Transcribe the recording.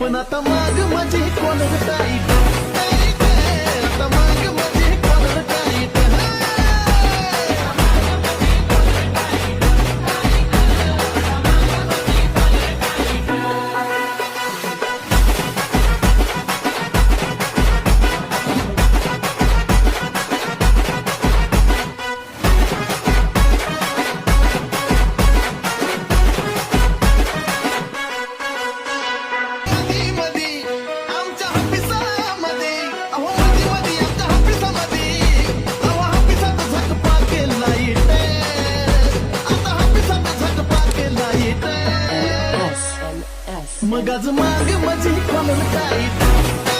पण आता माग माझी कोण मग आज माग मजी म्हणून काय